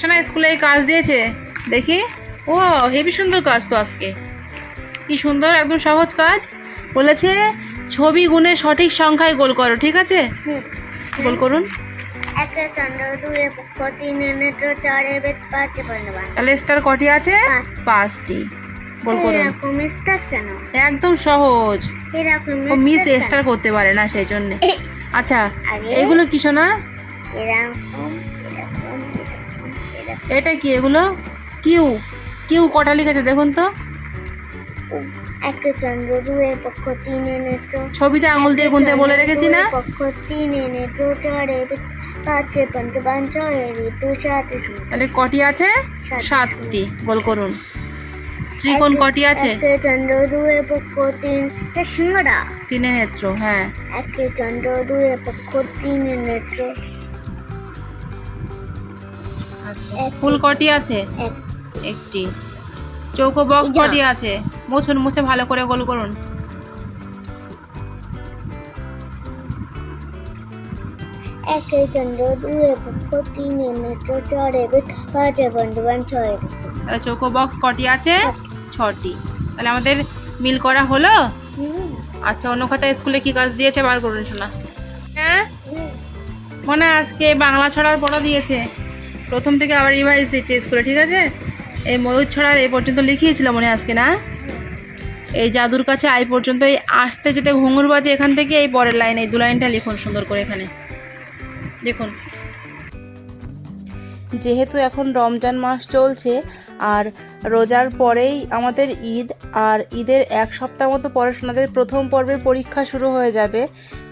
শোনা স্কুলে এই কাজ দিয়েছে। দেখি। ও হেভি সুন্দর কাজ তো আজকে। কি সুন্দর একদম সহজ কাজ। বলেছে ছবি গুণে সঠিক সংখ্যায় গোল করো ঠিক আছে? গোল করুন। তাহলে স্টার কটি আছে? পাঁচটি। গোল করুন। একদম সহজ। ও মিস স্টার করতে পারে না সেই জন্য। আচ্ছা এগুলো কি শোনা এরকম এটা কি এগুলো? কিউ কিউ কটা লিখেছে দেখুন তো। ছবিতে আঙুল দিয়ে গুনতে বলে রেখেছি না? তাহলে কটি আছে? সাতটি। গোল করুন। ত্রিকোণ কটি আছে? চন্দ্র দুয়ে পক্ষ তিন এ সিংহটা তিনে নেত্র হ্যাঁ। একে চন্দ্র দুয়ে পক্ষ তিনে নেত্র ফুল কটি আছে একটি। চৌকো বক্স কটি আছে? মুছুন মুছে ভালো করে গোল করুন। একে চন্দ্র দুয়ে পক্ষ তিনে চারে বেদ পাঁচে পঞ্চবান ছয়ে তাহলে চৌকো বক্স কটি আছে? ছটি। তাহলে আমাদের মিল করা হলো? আচ্ছা অন্য কথা স্কুলে কি কাজ দিয়েছে? বার করুন শোনা। হ্যাঁ। মনে আজকে বাংলা ছড়ার পড়া দিয়েছে। প্রথম থেকে আবার রিভাইজ দিচ্ছে স্কুলে ঠিক আছে? এই ময়ূর ছড়ার এই পর্যন্ত লিখিয়েছিল মনে আজকে, না? এই জাদুর কাছে আই পর্যন্ত এই আসতে যেতে ঘুঙুর বাজে এখান থেকে এই পরের লাইন এই দু লাইনটা লিখুন সুন্দর করে এখানে। দেখুন। যেহেতু এখন রমজান মাস চলছে, আর রোজার পরেই আমাদের ঈদ, আর ঈদের এক সপ্তাহ মতো পড়াশোনাদের প্রথম পর্বের পরীক্ষা শুরু হয়ে যাবে।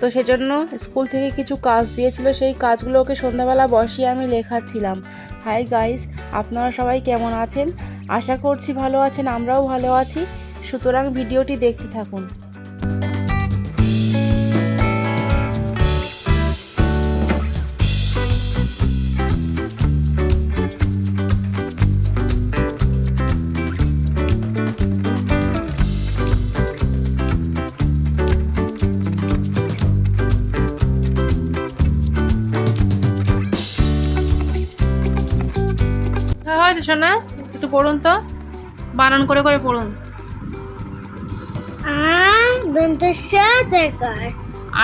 তো সেজন্য স্কুল থেকে কিছু কাজ দিয়েছিল, সেই কাজগুলো ওকে সন্ধ্যাবেলা বসিয়ে আমি লেখাচ্ছিলাম। হাই গাইস আপনারা সবাই কেমন আছেন? আশা করছি ভালো আছেন, আমরাও ভালো আছি। সুতরাং ভিডিওটি দেখতে থাকুন। হয়েছে শোনা একটু পড়ুন তো। বানান করে করে পড়ুন।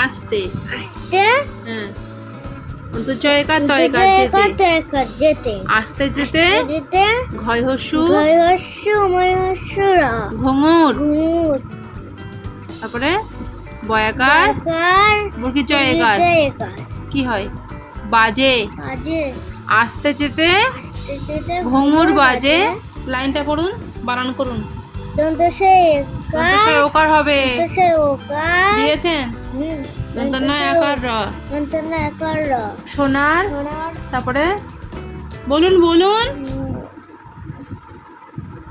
আসতে। আসতে? হ্যাঁ। জয়কার তয়কার যেতে? যেতে? আসতে যেতে? যেতে? ঘয় হস্যু? গয় হস্যু ময় হস্যুরা ঘুঙুর? ঘুর তারপরে? বয়াকার কার? মুরগি জয়কার জয়কার কি হয়? বাজে। বাজে। আসতে যেতে? ঘুঙুর বাজে। লাইনটা পড়ুন বানান করুন। ওকার হবে। দিয়েছেন? দন্তনয় সোনার তারপরে বলুন বলুন।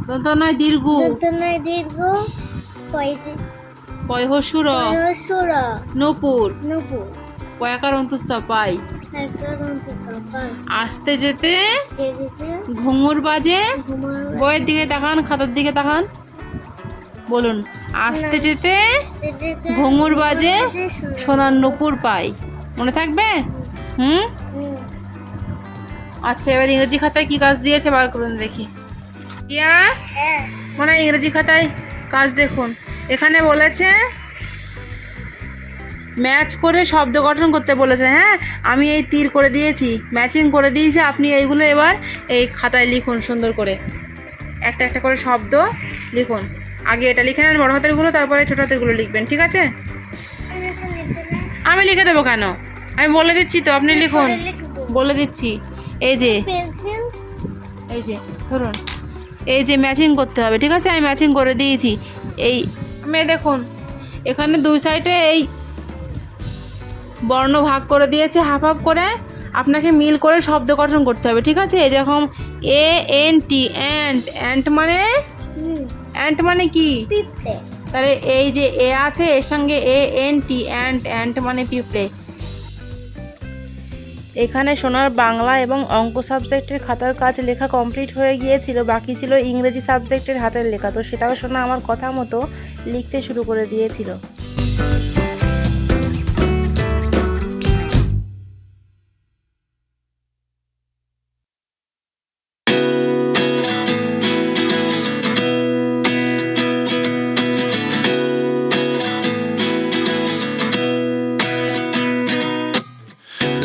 দন্তনয় দীর্ঘ। দন্ত নাই দীর্ঘ পয়হসুর। হস্যুরা নপুর। নুপুর। পয়াকার অন্তুস্তা পাই। আসতে যেতে, ঘুঙুর বাজে, বইয়ের দিকে তাকান, খাতার দিকে তাকান। বলুন, আসতে যেতে, ঘুঙুর বাজে, সোনার নপুর পাই। মনে থাকবে? হুম। আচ্ছা এবার ইংরেজি খাতায় কি কাজ দিয়েছে বার করুন দেখি। ইয়া? মনে ইংরেজি খাতায় কাজ দেখুন। এখানে বলেছে ম্যাচ করে শব্দ গঠন করতে বলেছে হ্যাঁ আমি এই তীর করে দিয়েছি ম্যাচিং করে দিয়েছি আপনি এইগুলো এবার এই খাতায় লিখুন সুন্দর করে। একটা একটা করে শব্দ লিখুন। আগে এটা লিখে নেন বড় হাতেরগুলো তারপরে ছোট হাতেরগুলো লিখবেন ঠিক আছে? আমি লিখে দেবো কেন? আমি বলে দিচ্ছি তো আপনি লিখুন। বলে দিচ্ছি। এই যে এই যে ধরুন। এই যে ম্যাচিং করতে হবে ঠিক আছে? আমি ম্যাচিং করে দিয়েছি। এই মেয়ে দেখুন এখানে দুই সাইডে এই বর্ণ ভাগ করে দিয়েছে হাফ হাফ করে আপনাকে মিল করে শব্দ গঠন করতে হবে ঠিক আছে? যেরকম A N T ant ant মানে? অ্যান্ট মানে কি? তাহলে এই যে এ আছে এর সঙ্গে A N T ant ant মানে পিঁপড়ে। এখানে সোনার বাংলা এবং অঙ্ক সাবজেক্টের খাতার কাজ লেখা কমপ্লিট হয়ে গিয়েছিল বাকি ছিল ইংরেজি সাবজেক্টের হাতের লেখা তো সেটাও শোনা আমার কথা মতো লিখতে শুরু করে দিয়েছিল।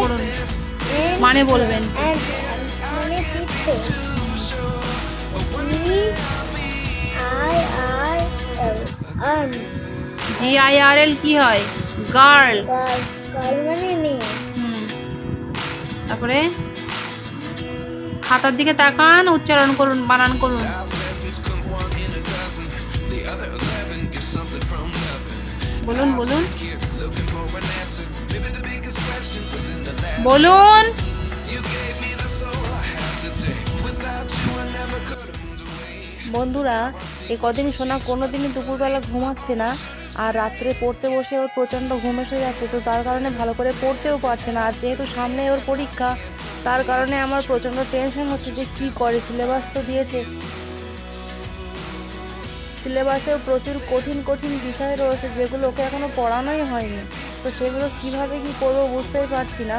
পড়ুন। মানে বলবেন। মানে পিঠে I R L arm G I R L কি হয়? গার্ল। মানে তারপরে খাতার দিকে তাকান উচ্চারণ করুন বানান করুন। Have বলুন। বলুন। বন্ধুরা এ কদিন শোনা কোনো দিনই দুপুরবেলা ঘুমাচ্ছে না আর রাত্রে পড়তে বসে ওর প্রচণ্ড ঘুম এসে যাচ্ছে তো তার কারণে ভালো করে পড়তেও পারছে না। আর যেহেতু সামনে ওর পরীক্ষা তার কারণে আমার প্রচণ্ড টেনশন হচ্ছে যে কী করে সিলেবাস তো দিয়েছে। সিলেবাসেও প্রচুর কঠিন কঠিন বিষয় রয়েছে যেগুলো ওকে এখনও পড়ানোই হয়নি। তো সেগুলো কীভাবে কি করব বুঝতেই পারছি না।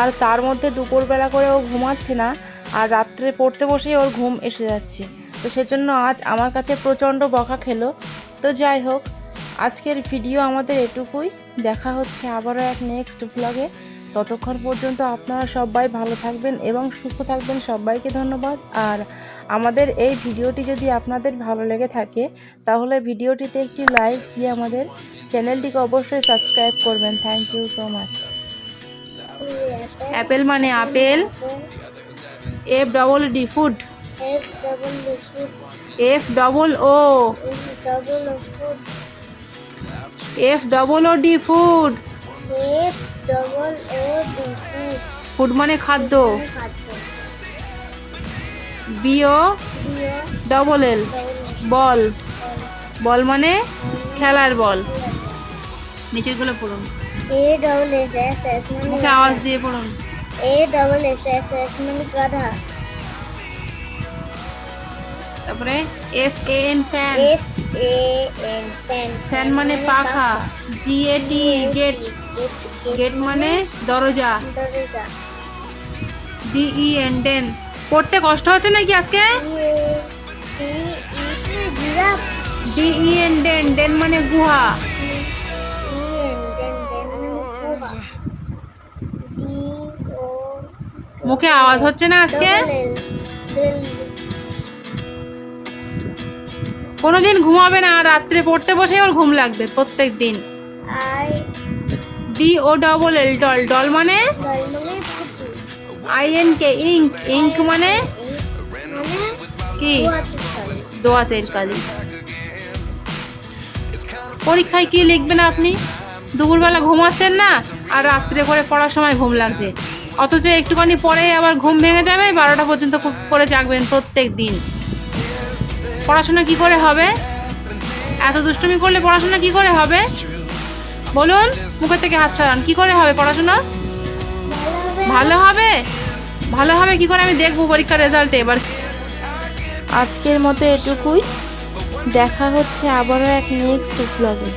আর তার মধ্যে দুপুরবেলা করে ও ঘুমাচ্ছে না, আর রাত্রে পড়তে বসেই ওর ঘুম এসে যাচ্ছে। তো সেজন্য আজ আমার কাছে প্রচণ্ড বকা খেলো। তো যাই হোক, আজকের ভিডিও আমাদের এটুকুই। দেখা হচ্ছে আবারও এক নেক্সট ভ্লগে ততক্ষণ পর্যন্ত আপনারা সবাই ভালো থাকবেন এবং সুস্থ থাকবেন। সবাইকে ধন্যবাদ। আর আমাদের এই ভিডিওটি যদি আপনাদের ভালো লেগে থাকে, তাহলে ভিডিওটিতে একটি লাইক দিয়ে আমাদের চ্যানেলটিকে অবশ্যই সাবস্ক্রাইব করবেন। Thank you so much apple মানে apple F double D food F double O F double O D food F double O D food মানে খাদ্য। B O B O double L ball. Ball মানে খেলার বল। নিচেরগুলো পড়ুন। A double S S S মানে মুখে আওয়াজ দিয়ে পড়ুন। A double S S S মানে গাধা। তারপরে F A N fan F A N fan fan মানে পাখা। জি এ টি গেট গেট মানে দরজা। ডি ই এন ডেন পড়তে কষ্ট হচ্ছে নাকি আজকে? D E N den den মানে গুহা। মুখে আওয়াজ হচ্ছে না আজকে? কোনোদিন ঘুমাবে না রাত্রে পড়তে বসে ওর ঘুম লাগবে প্রত্যেক দিন D O double L doll doll মানে? I N K ink ink মানে? কি? দোয়াতের কালি পরীক্ষায় কি লিখবেন আপনি? দুপুরবেলা ঘুমাচ্ছেন না আর রাত্রে করে পড়ার সময় ঘুম লাগছে। অথচ একটুখানি পরে আবার ঘুম ভেঙে যাবে, বারোটা পর্যন্ত করে জাগবেন প্রত্যেক দিন। পড়াশোনা কি করে হবে? এত দুষ্টুমি করলে পড়াশোনা কি করে হবে? বলুন, মুখের থেকে হাত সরান। কি করে হবে পড়াশোনা? ভালো হবে? ভালো হবে কি করে আমি দেখব পরীক্ষার রেজাল্টে এবার আজকের মতো এটুকুই। দেখা হচ্ছে আবারও এক নেক্সট ব্লগে